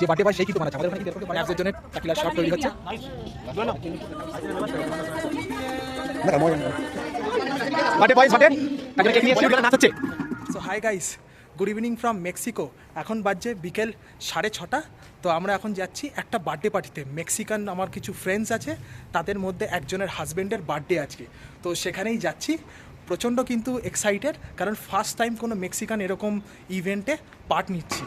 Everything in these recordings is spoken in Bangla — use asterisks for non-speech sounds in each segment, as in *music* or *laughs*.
যে বার্থডে বয় সেই কিন্তু বানাচ্ছে আমাদের ওখানে কিন্তু অ্যাপসের জন্য টাকিলার শর্ট তৈরি হচ্ছে। Birthday boy birthday? Tequila cake নিয়ে শুরু নাচাচ্ছে। So hi guys good evening from Mexico এখন বাজছে বিকেল সাড়ে ছটা। তো আমরা এখন যাচ্ছি একটা বার্থডে পার্টিতে। মেক্সিকান আমার কিছু ফ্রেন্ডস আছে, তাদের মধ্যে একজনের হাজব্যান্ডের বার্থডে আজকে। তো সেখানেই যাচ্ছি। প্রচণ্ড কিন্তু এক্সাইটেড কারণ ফার্স্ট টাইম কোনো মেক্সিকান এরকম ইভেন্টে পার্ট নিচ্ছি।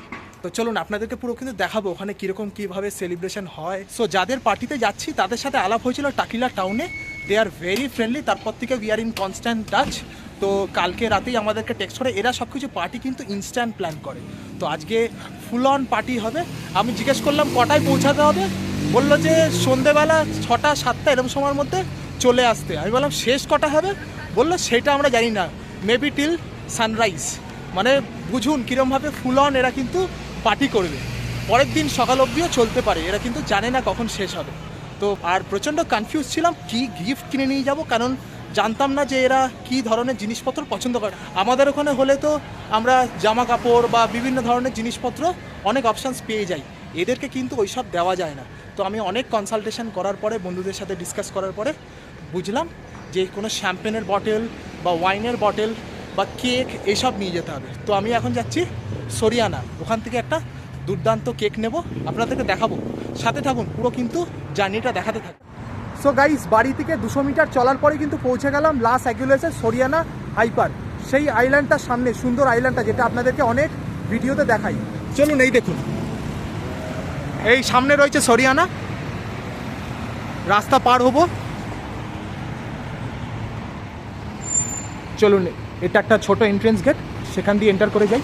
তো চলুন আপনাদেরকে পুরো কিন্তু দেখাবো ওখানে কীরকম কীভাবে সেলিব্রেশন হয়। সো যাদের পার্টিতে যাচ্ছি, তাদের সাথে আলাপ হয়েছিল টাকিলা টাউনে দে আর ভেরি ফ্রেন্ডলি তারপর থেকে we are in constant touch তো কালকে রাতেই আমাদেরকে টেক্সট করে, এরা সব কিছু পার্টি কিন্তু ইনস্ট্যান্ট প্ল্যান করে। তো আজকে ফুল অন পার্টি হবে। আমি জিজ্ঞেস করলাম, কটায় পৌঁছাতে হবে? বলল যে, সন্ধেবেলা ছটা, সাতটা এরকম সময়ের মধ্যে চলে আসতে। আমি বললাম, শেষ কটা হবে? বলল, সেটা আমরা জানি না। মেবি টিল সানরাইজ মানে বুঝুন কীরমভাবে ফুল অন এরা কিন্তু পার্টি করবে পরের দিন সকাল অবধিও চলতে পারে, এরা কিন্তু জানে না কখন শেষ হবে। তো আর প্রচণ্ড কনফিউজ ছিলাম, কি গিফট কিনে নিয়ে যাব? কারণ জানতাম না যে এরা কি ধরনের জিনিসপত্র পছন্দ করে। আমাদের ওখানে হলে তো আমরা জামা কাপড় বা বিভিন্ন ধরনের জিনিসপত্র অনেক অপশানস পেয়ে যাই। এদেরকে কিন্তু ওইসব দেওয়া যায় না। তো আমি অনেক কনসালটেশন করার পরে, বন্ধুদের সাথে ডিসকাস করার পরে বুঝলাম যে কোনো শ্যাম্পেনের বটেল বা ওয়াইনের বটেল বা কেক এসব নিয়ে যেতে হবে। তো আমি এখন যাচ্ছি সরিয়ানা, ওখান থেকে একটা দুর্দান্ত কেক নেব, আপনাদেরকে দেখাবো। সাথে থাকুন, পুরো কিন্তু জার্নিটা দেখাতে থাকুন। সো গাইস বাড়ি থেকে দুশো মিটার চলার পরে কিন্তু পৌঁছে গেলাম লাস অ্যাগুলেসের সরিয়ানা হাইপার। সেই আইল্যান্ডটার সামনে, সুন্দর আইল্যান্ডটা যেটা আপনাদেরকে অনেক ভিডিওতে দেখাই। চলুন, এই দেখুন। এই সামনে রয়েছে সরিয়ানা। রাস্তা পার হব। চলুন, এটা একটা ছোট এন্ট্রেন্স গেট সেখান দিয়ে এন্টার করে যাই।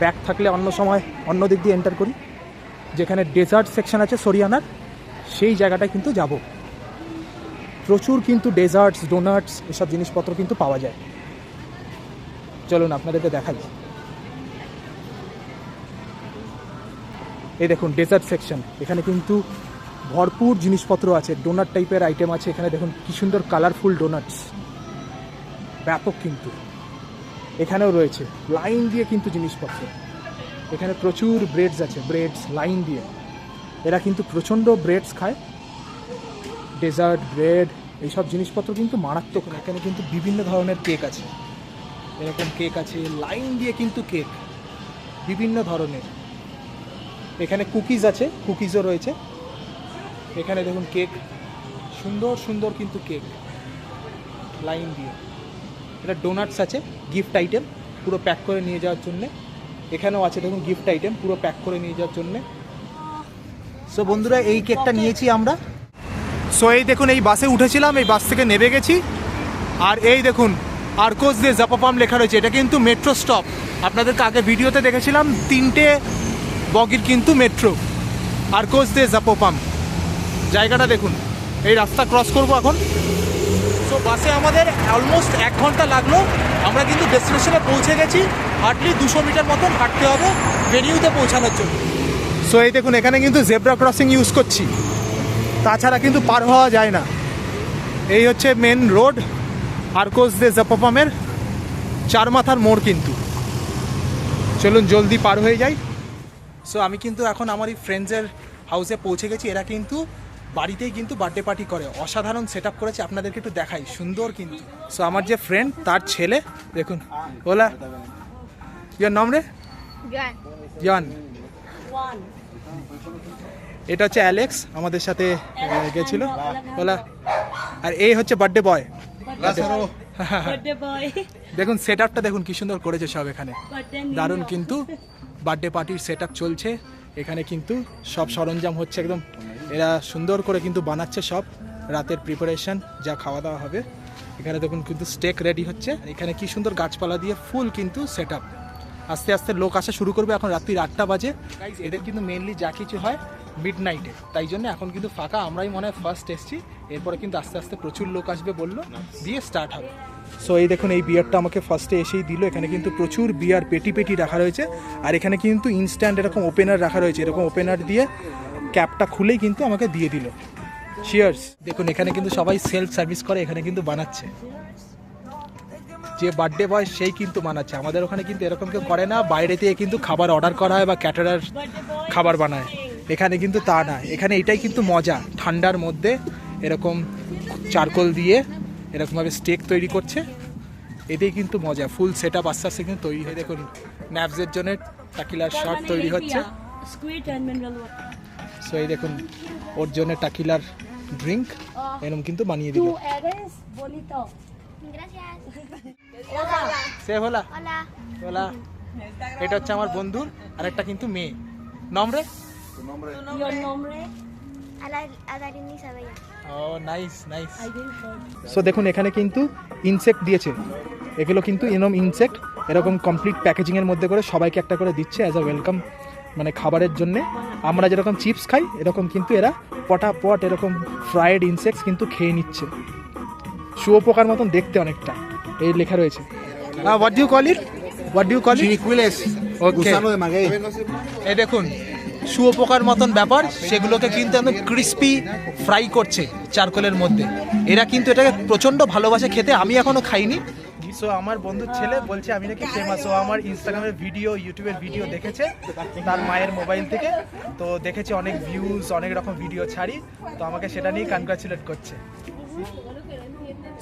ব্যাগ থাকলে অন্য সময় অন্য দিক দিয়ে এন্টার করি। যেখানে ডেজার্ট সেকশন আছে সরিয়ানার, সেই জায়গাটা কিন্তু যাব। প্রচুর কিন্তু ডেজার্টস ডোনাটস এসব জিনিসপত্র কিন্তু পাওয়া যায়। চলুন আপনাদেরকে দেখাই। এই দেখুন ডেজার্ট সেকশন এখানে কিন্তু ভরপুর জিনিসপত্র আছে ডোনাট টাইপের আইটেম আছে। এখানে দেখুন, কি সুন্দর কালারফুল ডোনাটস ব্যাপক কিন্তু। এখানেও রয়েছে। লাইন দিয়ে কিন্তু জিনিসপত্র। এখানে প্রচুর ব্রেডস আছে ব্রেডস লাইন দিয়ে। এরা কিন্তু প্রচণ্ড ব্রেডস খায়। ডেজার্ট ব্রেড এইসব জিনিসপত্র কিন্তু মারাত্মক। এখানে কিন্তু বিভিন্ন ধরনের কেক আছে। এরকম কেক আছে, লাইন দিয়ে কিন্তু কেক বিভিন্ন ধরনের। এখানে কুকিজ আছে কুকিজও রয়েছে। এখানে দেখুন কেক সুন্দর সুন্দর কিন্তু কেক লাইন দিয়ে। এটা ডোনাটস আছে গিফট আইটেম পুরো প্যাক করে নিয়ে যাওয়ার জন্যে। এখানেও আছে, দেখুন গিফট আইটেম পুরো প্যাক করে নিয়ে যাওয়ার জন্যে। সো বন্ধুরা, এই কেকটা নিয়েছি আমরা। সো এই দেখুন, এই বাসে উঠেছিলাম, এই বাস থেকে নেমে গেছি। আর এই দেখুন আরকোস দিয়ে জাপাপাম লেখা রয়েছে, এটা কিন্তু মেট্রো স্টপ আপনাদেরকে আগে ভিডিওতে দেখেছিলাম, তিনটে বগির কিন্তু মেট্রো আরকোস দিয়ে জাপোপাম জায়গাটা দেখুন, এই রাস্তা ক্রস করব এখন। বাসে আমাদের অলমোস্ট এক ঘণ্টা লাগল। আমরা কিন্তু ডেস্টিনেশনে পৌঁছে গেছি। হার্ডলি দুশো মিটার মতন হাঁটতে হবে ভেনিউতে পৌঁছানোর জন্য। সো এই দেখুন, এখানে কিন্তু জেব্রা ক্রসিং ইউজ করছি। তাছাড়া কিন্তু পার হওয়া যায় না। এই হচ্ছে মেন রোড আরকোস দে জাপাপামের চার মাথার মোড় কিন্তু। চলুন, জলদি পার হয়ে যাই। সো আমি কিন্তু এখন আমার এই ফ্রেন্ডসের হাউসে পৌঁছে গেছি। এরা কিন্তু বাড়িতেই কিন্তু বার্থডে পার্টি করে। অসাধারণ সেট আপ করেছে আপনাদেরকে একটু দেখাই। সুন্দর কিন্তু। সো আমার যে ফ্রেন্ড তার ছেলে দেখুন ওলা। ইয়ার নাম রে. ইয়ান এটা হচ্ছে অ্যালেক্স আমাদের সাথে গেছিল। ওলা। আর এই হচ্ছে বার্থডে বয়. *laughs* দেখুন সেট আপটা দেখুন কি সুন্দর করেছে সব এখানে। দারুণ কিন্তু। বার্থডে পার্টির সেট চলছে। এখানে কিন্তু সব সরঞ্জাম হচ্ছে একদম এরা সুন্দর করে কিন্তু বানাচ্ছে সব রাতের প্রিপারেশন যা খাওয়া দাওয়া হবে। এখানে দেখুন কিন্তু স্টেক রেডি হচ্ছে। এখানে কি সুন্দর গাছপালা দিয়ে ফুল কিন্তু সেট আপ আস্তে আস্তে লোক আসা শুরু করবে এখন রাত্রির আটটা বাজে। এদের কিন্তু মেনলি যা কিছু হয় মিড নাইটে তাই জন্য এখন কিন্তু ফাঁকা। আমরাই মনে হয় ফার্স্ট এসছি। এরপরে কিন্তু আস্তে আস্তে প্রচুর লোক আসবে বলল। দিয়ে স্টার্ট হবে। সো এই দেখুন, এই বিয়ারটা আমাকে ফার্স্টে এসেই দিল। এখানে কিন্তু প্রচুর বিয়ার পেটি পেটি রাখা রয়েছে। আর এখানে কিন্তু ইনস্ট্যান্ট এরকম ওপেনার রাখা রয়েছে। এরকম ওপেনার দিয়ে ক্যাপটা খুলেই কিন্তু আমাকে দিয়ে দিল। শিয়ার্স দেখুন এখানে কিন্তু সবাই সেলফ সার্ভিস করে এখানে কিন্তু বানাচ্ছে। যে বার্থডে বয় সেই কিন্তু বানাচ্ছে। আমাদের ওখানে কিন্তু এরকম কেউ করে না বাইরে থেকে কিন্তু খাবার অর্ডার করা হয় বা ক্যাটারার খাবার বানায়। এখানে কিন্তু তা না। এখানে এটাই কিন্তু মজা। ঠান্ডার মধ্যে এরকম চারকোল দিয়ে এরকমভাবে স্টেক তৈরি করছে। এটাই কিন্তু মজা। ফুল সেট আপ আস্তে আস্তে কিন্তু তৈরি হয়। দেখুন ন্যাপসের জন্য টাকিলার শর্ট তৈরি হচ্ছে। সো এই দেখুন ওর জন্য টাকিলার ড্রিঙ্ক এরকম কিন্তু বানিয়ে দিল. সে হলা। Hola. হলা। এটা হচ্ছে আমার বন্ধুর আর একটা কিন্তু মেয়ে। নম্রে. সো দেখুন এখানে কিন্তু ইনসেক্ট দিয়েছে। এগুলো কিন্তু এরকম ইনসেক্ট এরকম কমপ্লিট প্যাকেজিংয়ের মধ্যে করে সবাইকে একটা করে দিচ্ছে অ্যাজ আ ওয়েলকাম মানে খাবারের জন্যে আমরা যেরকম চিপস খাই এরকম কিন্তু এরা পটাপট এরকম ফ্রায়েড ইনসেক্টস কিন্তু খেয়ে নিচ্ছে শুয়োপোকার মতন দেখতে অনেকটা এই লেখা রয়েছে what do you call it what do you call it Chinicuiles. Okay. Gusano de maguey. এই দেখুন শুয়োপোকার মতন ব্যাপার সেগুলোকে কিন্তু একদম ক্রিস্পি ফ্রাই করছে চারকোলের মধ্যে এরা কিন্তু এটাকে প্রচণ্ড ভালোবাসে খেতে আমি এখনও খাইনি সো আমার বন্ধুর ছেলে বলছে, আমি নাকি ফেমাস ও আমার ইনস্টাগ্রামের ভিডিও ইউটিউবের ভিডিও দেখেছে, তার মায়ের মোবাইল থেকে। তো দেখেছে অনেক ভিউজ অনেক রকম ভিডিও ছাড়ি। তো আমাকে সেটা নিয়ে কনগ্রাচুলেট করছে।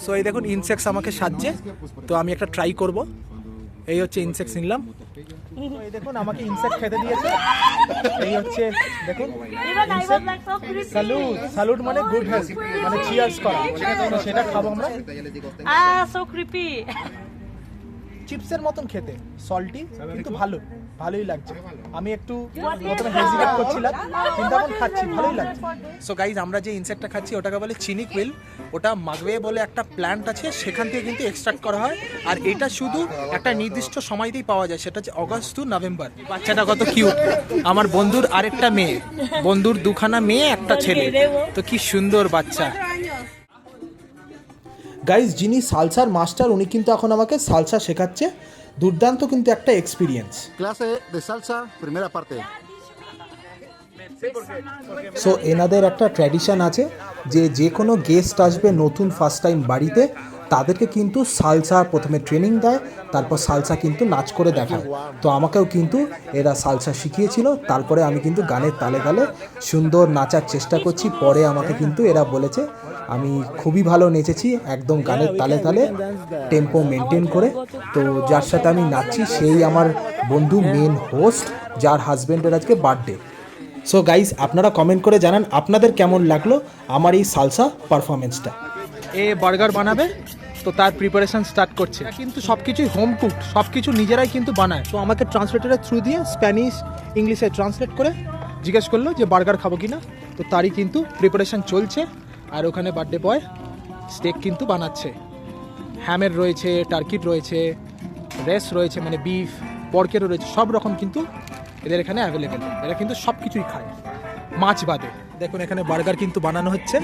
সো এই দেখুন ইনসেক্স আমাকে সাজছে। তো আমি একটা ট্রাই করব। এই হচ্ছে ইনসেক্ট নিলাম এই দেখুন আমাকে ইনসেক্ট খেতে দিয়েছে। এই হচ্ছে দেখুন. স্যালুট স্যালুট মানে গুড হেলথ মানে চিয়ার্স করা। সেটা খাব আমরা। সো ক্রিপি চিপসের মতন খেতে সল্টি কিন্তু ভালো। ভালোই লাগছে। আমি একটু প্রথমে হেজিটেট করছিলাম কিন্তু এখন খাচ্ছি ভালোই লাগছে। সো গাইজ আমরা যে ইনসেক্টটা খাচ্ছি ওটাকে বলে চিনি কুইল ওটা মাগবে বলে একটা প্ল্যান্ট আছে সেখান থেকে কিন্তু এক্সট্রাক্ট করা হয়। আর এটা শুধু একটা নির্দিষ্ট সময়তেই পাওয়া যায় সেটা হচ্ছে অগস্ট টু নভেম্বর বাচ্চাটা কত কিউট আমার বন্ধুর আরেকটা মেয়ে বন্ধুর দুখানা মেয়ে একটা ছেলে। তো কি সুন্দর বাচ্চা। গাইজ যিনি সালসার মাস্টার উনি কিন্তু এখন আমাকে সালসা শেখাচ্ছে। দুর্দান্ত কিন্তু একটা এক্সপিরিয়েন্স ক্লাসে de salsa, primera parte. So এনাদের একটা ট্র্যাডিশন আছে যে যে কোনো গেস্ট আসবে নতুন ফার্স্ট টাইম বাড়িতে তাদেরকে কিন্তু সালসা প্রথমে ট্রেনিং দেয় তারপর সালসা কিন্তু নাচ করে দেখায় তো আমাকেও কিন্তু এরা সালসা শিখিয়েছিল তারপরে আমি কিন্তু গানের তালে তালে সুন্দর নাচার চেষ্টা করছি পরে আমাকে কিন্তু এরা বলেছে আমি খুবই ভালো নেচেছি একদম গানের তালে তালে টেম্পো মেনটেন করে। তো যার সাথে আমি নাচছি সেই আমার বন্ধু মেন হোস্ট যার হাজব্যান্ডের আজকে বার্থডে সো গাইজ আপনারা কমেন্ট করে জানান আপনাদের কেমন লাগল আমার এই সালসা পারফরমেন্সটা এ বার্গার বানাবে তো তার প্রিপারেশন স্টার্ট করছে। কিন্তু সব কিছুই হোম কুকড সব কিছু নিজেরাই কিন্তু বানায়। তো আমাকে ট্রান্সলেটারের থ্রু দিয়ে স্প্যানিশ ইংলিশে ট্রান্সলেট করে জিজ্ঞেস করল যে বার্গার খাব কিনা তো তারই কিন্তু প্রিপারেশন চলছে। আর ওখানে বার্থডে বয় স্টেক কিন্তু বানাচ্ছে। হ্যামের রয়েছে টার্কিট রয়েছে, রেস রয়েছে মানে বিফ, পর্কেরও রয়েছে, সব রকম কিন্তু এদের এখানে অ্যাভেলেবেল এরা কিন্তু সব কিছুই খায়। মাছ বাদে। দেখুন, এখানে বার্গার কিন্তু বানানো হচ্ছে।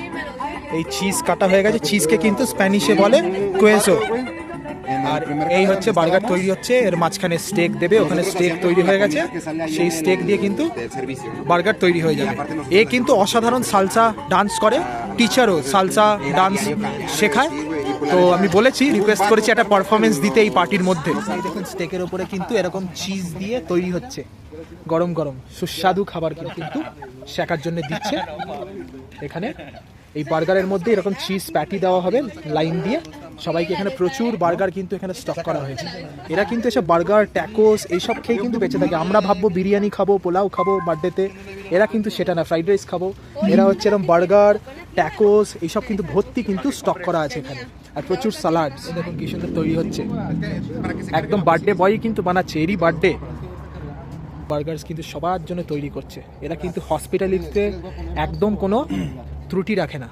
এই চিজ কাটা হয়ে গেছে। চিজকে কিন্তু স্প্যানিশে বলে কোয়েসো। আর এই হচ্ছে বার্গার তৈরি হচ্ছে এর মাঝখানে স্টেক দেবে ওখানে স্টেক তৈরি হয়ে গেছে সেই স্টেক দিয়ে কিন্তু বার্গার তৈরি হয়ে যাবে। এ কিন্তু অসাধারণ সালসা ডান্স করে টিচারও সালসা ডান্স শেখায়। তো আমি বলেছি রিকোয়েস্ট করেছি একটা পারফরমেন্স দিতে এই পার্টির মধ্যে দেখুন স্টেকের ওপরে কিন্তু এরকম চিজ দিয়ে তৈরি হচ্ছে। গরম গরম সুস্বাদু খাবার কিন্তু শেখার জন্য দিচ্ছে। এখানে এই বার্গারের মধ্যে এরকম চিজ প্যাটি দেওয়া হবে লাইন দিয়ে। সবাইকে এখানে প্রচুর বার্গার কিন্তু এখানে স্টক করা হয়েছে। এরা কিন্তু এসব বার্গার ট্যাকোস এইসব খেয়ে কিন্তু বেঁচে থাকে। আমরা ভাববো বিরিয়ানি খাব, পোলাও খাব, বার্থডেতে। এরা কিন্তু সেটা না, ফ্রাইড রাইস খাব। এরা হচ্ছে এরকম বার্গার ট্যাকোস এইসব কিন্তু ভর্তি কিন্তু স্টক করা আছে এখানে। আর প্রচুর সালাড দেখুন কি সুন্দর তৈরি হচ্ছে। একদম বার্থডে বয়ই কিন্তু বানাচ্ছে, এরই বার্থডে। বার্গার্স কিন্তু সবার জন্য তৈরি করছে। এরা কিন্তু হসপিটালিটিতে একদম কোনো ত্রুটি রাখে না।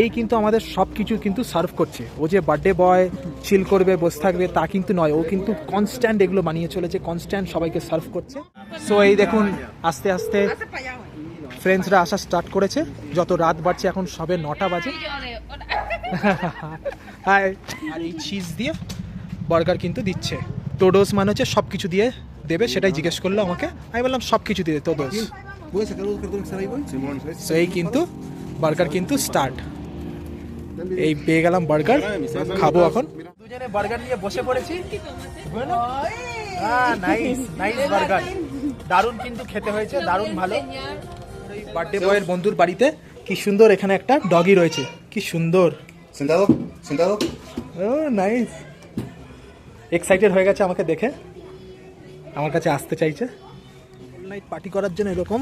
এই কিন্তু আমাদের সব কিছু কিন্তু সার্ভ করছে। ও যে বার্থডে বয় চিল করবে বসে থাকবে তা কিন্তু নয়। ও কিন্তু কনস্ট্যান্ট এগুলো বানিয়ে চলেছে কনস্ট্যান্ট সবাইকে সার্ভ করছে। সো এই দেখুন আস্তে আস্তে ফ্রেন্ডসরা আসা স্টার্ট করেছে। যত রাত বাড়ছে এখন সবে নটা বাজে। *laughs* আর এই চিজ দিয়ে বার্গার কিন্তু দিচ্ছে। টোডোস মানে হচ্ছে সব কিছু দিয়ে দেবে সেটাই জিজ্ঞেস করল আমাকে। আমি বললাম সব কিছু দিয়ে টোডোস ¿Puedes sacar los cartones que están ahí, güey? Simón. So এই কিন্তু বার্গার কিন্তু স্টার্ট এই পেয়ে গেলাম বার্গার খাব এখন। দুজনে বার্গার নিয়ে বসে পড়েছি। হ্যাঁ নাইস নাইস বার্গার। দারুণ কিন্তু খেতে হয়েছে দারুণ ভালো। বার্থডে বয়ের বন্ধুর বাড়িতে কি সুন্দর এখানে একটা ডগি রয়েছে। কি সুন্দর. ও নাইস এক্সাইটেড হয়ে গেছে আমাকে দেখে। আমার কাছে আসতে চাইছে। নাইট পার্টি করার জন্য এরকম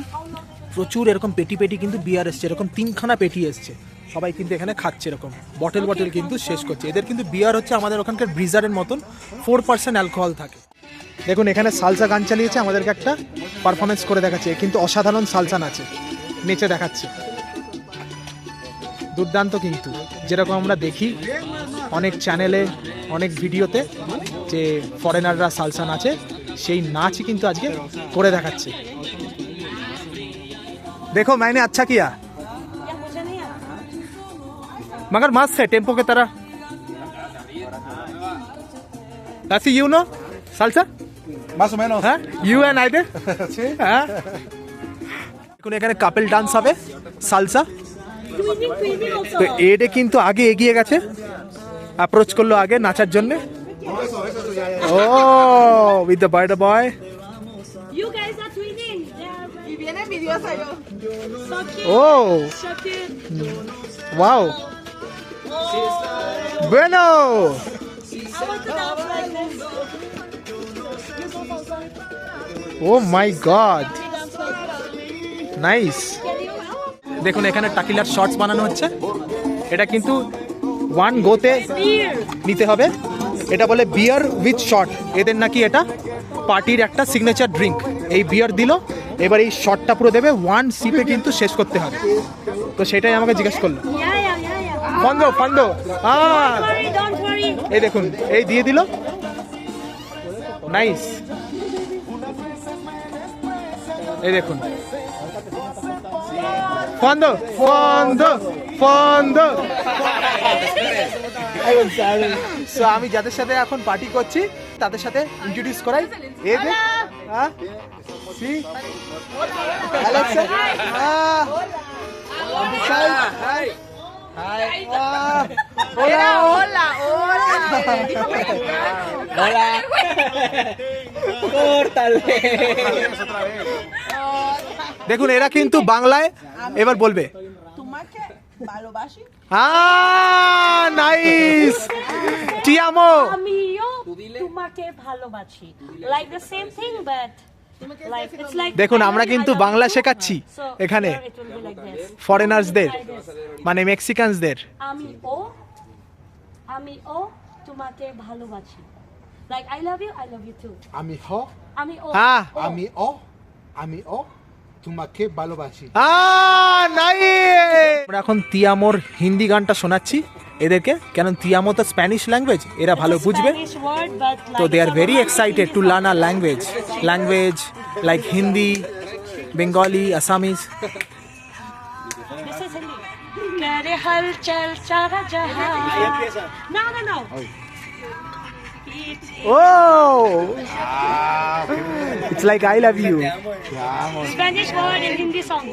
প্রচুর এরকম পেটি পেটি কিন্তু বিয়ার এসছে এরকম তিনখানা পেটি এসছে। সবাই কিন্তু এখানে খাচ্ছে এরকম। বটল বটল কিন্তু শেষ করছে। এদের কিন্তু বিয়ার হচ্ছে আমাদের ওখানকার ব্রিজারের মতন। ফোর পার্সেন্ট অ্যালকোহল থাকে। দেখুন এখানে সালসা গান চালিয়েছে আমাদেরকে একটা পারফরমেন্স করে দেখাচ্ছে। কিন্তু অসাধারণ সালসা নাচে নেচে দেখাচ্ছে। দুর্দান্ত কিন্তু। যেরকম আমরা দেখি অনেক চ্যানেলে অনেক ভিডিওতে যে ফরেনাররা সালসা নাচে। সেই নাচই কিন্তু আজকে করে দেখাচ্ছে देखो मैंने अच्छा किया Ya, मुझे नहीं आता मगर मस्त है टेम्पो की तरह ऐसी you know salsa Más o menos. হ্যাঁ ইউ অ্যান্ড আই দে হ্যাঁ এখন এখানে কাপেল ডান্স হবে সালসা Twinning, twinning also. তো এডে কিন্তু আগে এগিয়ে গেছে অ্যাপ্রোচ করলো আগে নাচার জন্য ও with the bird boy You guys are twinning. Are. Viene envidiosa yo. So cute. ও So cute. Wow bueno dance like this. Nice? দেখুন এখানে টাকিলার শর্টস বানানো হচ্ছে এটা কিন্তু ওয়ান গোতে নিতে হবে এটা বলে বিয়ার উইথ শট এদের নাকি এটা? পার্টির একটা সিগনেচার ড্রিঙ্ক এই বিয়ার দিল এবার এই শটটা পুরো দেবে ওয়ান সিপে কিন্তু শেষ করতে হবে। তো সেটাই আমাকে জিজ্ঞেস করল. ফন্দ ফন্দ. এই দেখুন এই দিয়ে দিল। নাইস এই দেখুন। ফন্দ ফন্দ ফন্দ। সো আমি যাদের সাথে এখন পার্টি করছি তাদের সাথে ইন্ট্রোডিউস করাই। এই যে হ্যাঁ? সি? হ্যাঁ। Hi Hola, hola. দেখুন এরা কিন্তু বাংলায় এবার বলবে। ভালোবাসি। হ্যাঁ তোমাকে ভালোবাসি। Like the same thing but দেখুন আমরা কিন্তু বাংলা শেখাচ্ছি এখানে। ফরেনার্সদের মানে মেক্সিকানসদের আমি ও আমি ও তোমাকে ভালোবাসি। Like I love you I love you too আমি হ। আমি ও। আমি ও আমি ও তোমাকে ভালোবাসি আহ নাই আমরা এখন তিয়ামোর হিন্দি গানটা শোনাচ্ছি এদেরকে কেন তিয়ামো তো স্প্যানিশ ল্যাঙ্গুয়েজ এরা ভালো It's a বুঝবে Spanish word, but তো like they are some very of excited to learn our language language like Hindi Bengali Assamese This is Hindi. करे हलचल सारा जहां No, no, no. It's like I love you. Spanish word in Hindi song.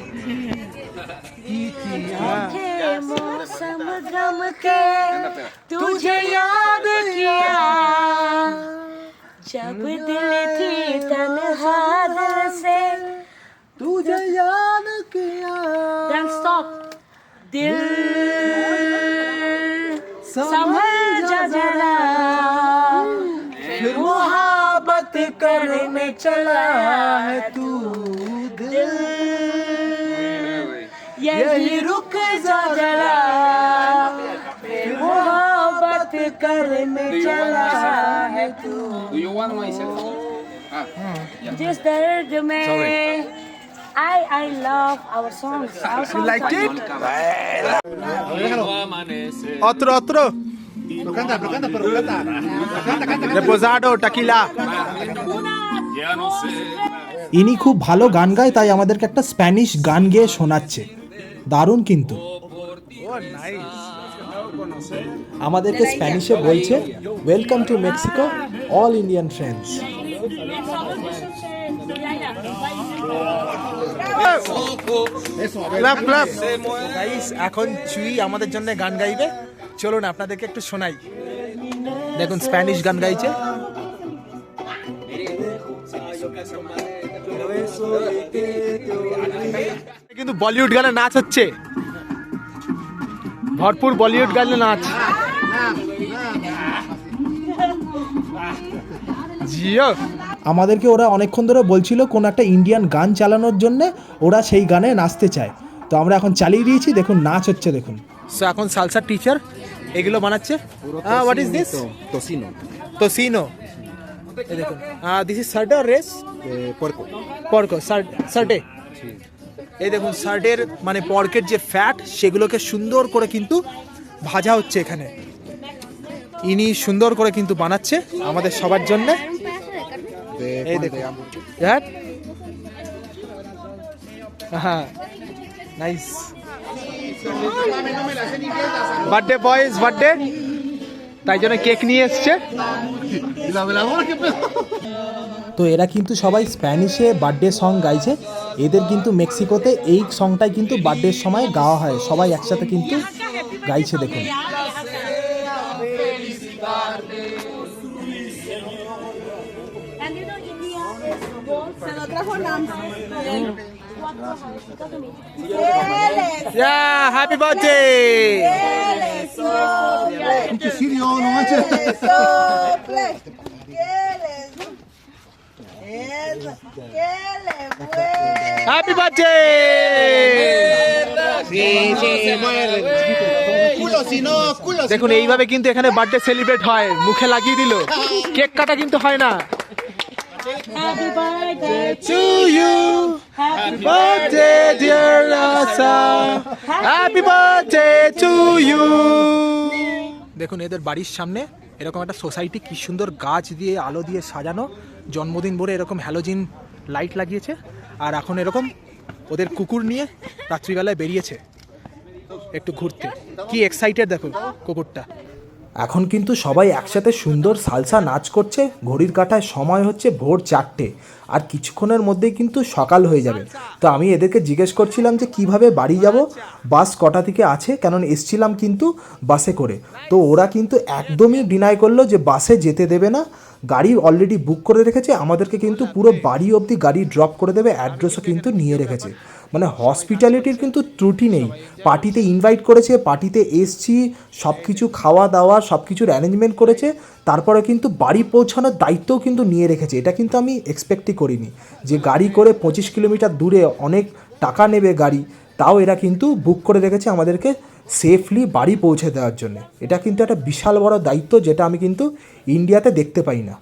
तुझे याद किया जब दिल थी से तुझे याद किया Then stop दिल समझ चला है तू दिल। यही रुक जा जरा। मोहब्बत करने चला है तू। जिस दर्द में I I love our songs. Our songs you like it? Otro otro. Lo canta, lo canta, pero lo canta. Reposado, tequila. ইনি খুব ভালো গান গায়, তাই আমাদেরকে একটা স্প্যানিশ গান গেয়ে শোনাচ্ছে। দারুণ কিন্তু। আমাদেরকে স্প্যানিশে বলছে welcome to Mexico all Indian friends এখন চুই আমাদের জন্য গান গাইবে। চলুন, আপনাদেরকে একটু শোনাই। দেখুন, স্প্যানিশ গান গাইছে। কিন্তু বলিউড গানে নাচ হচ্ছে। ভরপুর বলিউড গানে নাচ। জিও। আমাদেরকে ওরা অনেকক্ষণ ধরে বলছিল কোন একটা ইন্ডিয়ান গান চালানোর জন্য ওরা সেই গানে নাচতে চায়। তো আমরা এখন চালিয়ে দিয়েছি দেখুন নাচ হচ্ছে দেখুন। সো এখন সালসার টিচার এগুলো বানাচ্ছে। What is this. তোসিনো দেখুন দিস ইজ সার্ডে রেস. পর্ক সার্ডে এই দেখুন সার্ডের মানে পর্কের যে ফ্যাট সেগুলোকে সুন্দর করে কিন্তু ভাজা হচ্ছে এখানে। ইনি সুন্দর করে কিন্তু বানাচ্ছে আমাদের সবার জন্য। hamburguesa. হ্যাঁ হ্যাঁ নাইস বার্থডে বয়েজ বার্থডে তাই জন্য কেক নিয়ে এসছে. তো এরা কিন্তু সবাই স্প্যানিশে বার্থডে সং গাইছে এদের কিন্তু মেক্সিকোতে এই সংটাই কিন্তু বার্থডের সময় গাওয়া হয় সবাই একসাথে কিন্তু গাইছে দেখুন And you know India is world's Se lo trajo Nancy. Cuatro mil. ¡Qué Yeah, happy birthday! Pinche sirio, no manches. le sople! ¡Qué le Eso. ¡Qué le mueve! Happy birthday! দেখুন এইভাবে কিন্তু এখানে বার্থডে সেলিব্রেট হয় মুখে লাগিয়ে দিল কেক কাটা কিন্তু হয় না Happy birthday to you. Happy birthday dear Lasa happy birthday to you. দেখুন এদের বাড়ির সামনে এরকম একটা সোসাইটি কি সুন্দর গাছ দিয়ে আলো দিয়ে সাজানো। জন্মদিন ভরে এরকম হ্যালোজিন লাইট লাগিয়েছে। আর এখন এরকম ওদের কুকুর নিয়ে রাত্রিবেলায় বেরিয়েছে। একটু ঘুরতে। কি এক্সাইটেড দেখো কুকুরটা। এখন কিন্তু সবাই একসাথে সুন্দর সালসা নাচ করছে, ঘড়ির কাঁটায় সময় হচ্ছে ভোর চারটে, আর কিছুক্ষণের মধ্যেই কিন্তু সকাল হয়ে যাবে। তো আমি এদেরকে জিজ্ঞেস করছিলাম যে কীভাবে বাড়ি যাব? বাস কটা থেকে আছে? কারণ এসছিলাম কিন্তু বাসে করে। তো ওরা কিন্তু একদমই ডিনাই করল যে বাসে যেতে দেবে না। গাড়ি অলরেডি বুক করে রেখেছে। আমাদেরকে কিন্তু পুরো বাড়ি অবধি গাড়ি ড্রপ করে দেবে। অ্যাড্রেসও কিন্তু নিয়ে রেখেছে। মানে হসপিটালিটির কিন্তু ত্রুটি নেই। পার্টিতে ইনভাইট করেছে, পার্টিতে এসছি সব কিছু খাওয়া দাওয়া সব কিছুর অ্যারেঞ্জমেন্ট করেছে, তারপরে কিন্তু বাড়ি পৌঁছানোর দায়িত্বও কিন্তু নিয়ে রেখেছে। এটা কিন্তু আমি এক্সপেক্টই করিনি যে গাড়ি করে পঁচিশ কিলোমিটার দূরে অনেক টাকা নেবে গাড়ি, তাও এরা কিন্তু বুক করে রেখেছে আমাদেরকে সেফলি বাড়ি পৌঁছে দেওয়ার জন্য। এটা কিন্তু একটা বিশাল বড় দায়িত্ব যেটা আমি কিন্তু ইন্ডিয়াতে দেখতে পাই না।